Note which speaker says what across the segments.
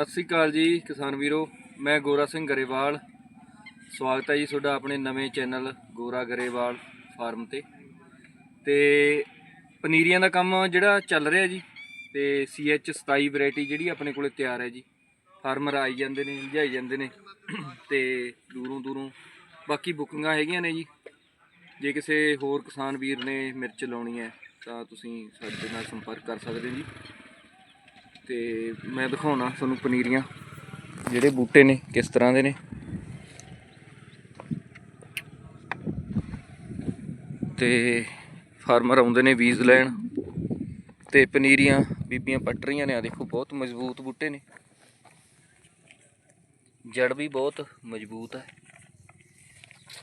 Speaker 1: ਸਤਿ ਸ੍ਰੀ ਅਕਾਲ ਜੀ ਕਿਸਾਨ ਵੀਰੋ, ਮੈਂ ਗੋਰਾ ਸਿੰਘ ਗਰੇਵਾਲ। ਸਵਾਗਤ ਹੈ ਜੀ ਤੁਹਾਡਾ ਆਪਣੇ ਨਵੇਂ ਚੈਨਲ ਗੋਰਾ ਗਰੇਵਾਲ ਫਾਰਮ ਤੇ। ਤੇ ਪਨੀਰੀਆਂ ਦਾ ਕੰਮ ਜਿਹੜਾ ਚੱਲ ਰਿਹਾ ਜੀ, ਤੇ CH 27 ਵੈਰਾਈਟੀ ਜਿਹੜੀ ਆਪਣੇ ਕੋਲੇ ਤਿਆਰ ਹੈ ਜੀ। ਫਾਰਮਰ ਆਈ ਜਾਂਦੇ ਨੇ, ਲਿਜਾਈ ਜਾਂਦੇ ਨੇ, ਤੇ ਦੂਰੋਂ ਦੂਰੋਂ ਬਾਕੀ ਬੁਕਿੰਗਾਂ ਹੈਗੀਆਂ ਨੇ ਜੀ। ਜੇ ਕਿਸੇ ਹੋਰ ਕਿਸਾਨ ਵੀਰ ਨੇ ਮਿਰਚ ਲਾਉਣੀ ਹੈ, ਤਾਂ ਤੁਸੀਂ ਸਾਡੇ ਨਾਲ ਸੰਪਰਕ ਕਰ ਸਕਦੇ ਹੋ ਜੀ। ਤੇ ਮੈਂ ਦਿਖਾਉਣਾ ਤੁਹਾਨੂੰ ਪਨੀਰੀਆਂ, ਜਿਹੜੇ ਬੂਟੇ ਨੇ, ਕਿਸ ਤਰ੍ਹਾਂ ਦੇ ਨੇ। ਤੇ ਫਾਰਮਰ ਆਉਂਦੇ ਨੇ ਬੀਜ ਲੈਣ, ਤੇ ਪਨੀਰੀਆਂ ਬੀਬੀਆਂ ਪੱਟ ਰਹੀਆਂ ਨੇ। ਆ ਦੇਖੋ, ਬਹੁਤ ਮਜ਼ਬੂਤ ਬੂਟੇ ਨੇ। ਜੜ ਵੀ ਬਹੁਤ ਮਜ਼ਬੂਤ ਹੈ।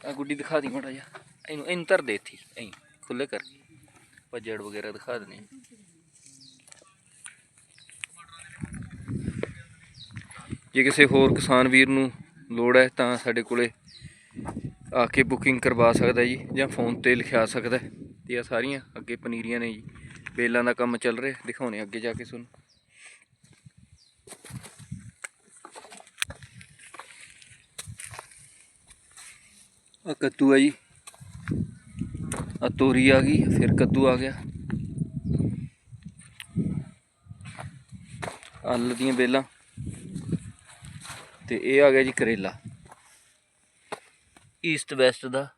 Speaker 1: ਆ ਗੁੱਡੀ ਦਿਖਾ ਦੀ ਮਾੜਾ ਜਿਹਾ। ਇਹਨੂੰ ਇਹਨੂੰ ਧਰ ਦੇ ਇੱਥੇ ਐਂ ਖੁੱਲੇ ਕਰ ਆਪਾਂ ਜੜ ਵਗੈਰਾ ਦਿਖਾ ਦਨੇ ਜੇ ਕਿਸੇ ਹੋਰ ਕਿਸਾਨ ਵੀਰ ਨੂੰ ਲੋੜ ਹੈ ਤਾਂ ਸਾਡੇ ਕੋਲੇ ਆ ਕੇ ਬੁਕਿੰਗ ਕਰਵਾ ਸਕਦਾ ਜੀ ਜਾਂ ਫੋਨ ਤੇ ਲਿਖਿਆ ਸਕਦਾ ਹੈ। ਤੇ ਆ ਸਾਰੀਆਂ ਅੱਗੇ ਪਨੀਰੀਆਂ ਨੇ ਜੀ। ਬੇਲਾਂ ਦਾ ਕੰਮ ਚੱਲ ਰਿਹਾ, ਦਿਖਾਉਣੇ ਅੱਗੇ ਜਾ ਕੇ ਤੁਹਾਨੂੰ। ਆ ਕੱਦੂ ਆ ਜੀ। ਆ ਤੋਰੀ ਆ ਗਈ, ਫਿਰ ਕੱਦੂ ਆ ਗਿਆ। ਅੱਲ ਦੀਆਂ ਬੇਲਾਂ। ਤੇ ਇਹ ਆ ਗਿਆ ਜੀ ਕਰੇਲਾ। ਈਸਟ ਵੈਸਟ ਦਾ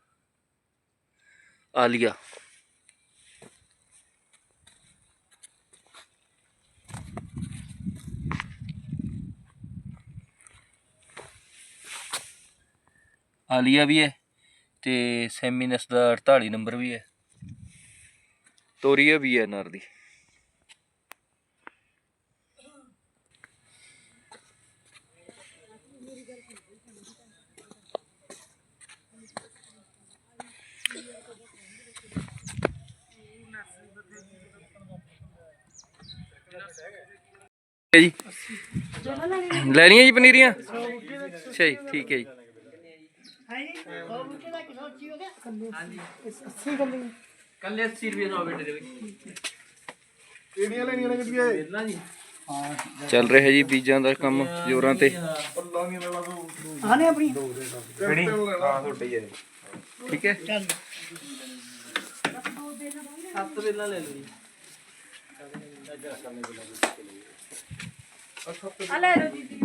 Speaker 1: ਆਲੀਆ। ਆਲੀਆ ਵੀ ਹੈ ਤੇ ਸੈਮੀਨਸ ਦਾ 48 ਨੰਬਰ ਵੀ ਹੈ। ਤੋਰੀਆ ਵੀ ਹੈ ਨਰ ਦੀ। ਹੈ ਜੀ। ਲੈਣੀਆਂ ਜੀ ਪਨੀਰੀਆਂ? ਅੱਛਾ ਜੀ ਠੀਕ ਹੈ ਜੀ।
Speaker 2: ਕੱਲੇ 80 ਰੁਪਏ ਦਾ ਬੇਟੇ ਦੇ ਵਿੱਚ।
Speaker 3: ਕਿਹੜੀਆਂ ਲੈਣੀਆਂ ਨੇ ਗੱਡੀਆਂ ਇਹ?
Speaker 2: ਮਿਲਣਾ ਜੀ
Speaker 1: ਚੱਲ ਰਿਹਾ ਜੀ ਬੀਜਾਂ ਦਾ ਕੰਮ ਜ਼ੋਰਾਂ ਤੇ।
Speaker 3: ਪੱਲਾਂਗੀਆਂ ਦਾ ਬਾਬੂ
Speaker 4: ਆਨੇ ਆਪਣੀ
Speaker 3: ਕਿਹੜੀ? ਹਾਂ ਤੁਹਾਡੀ ਹੈ
Speaker 1: ਠੀਕ ਹੈ।
Speaker 2: ਸੱਤ ਵੇਲਾ ਲੈ ਲਓ ਜੀ।
Speaker 4: ਆ ਲੈ ਲਓ ਜੀ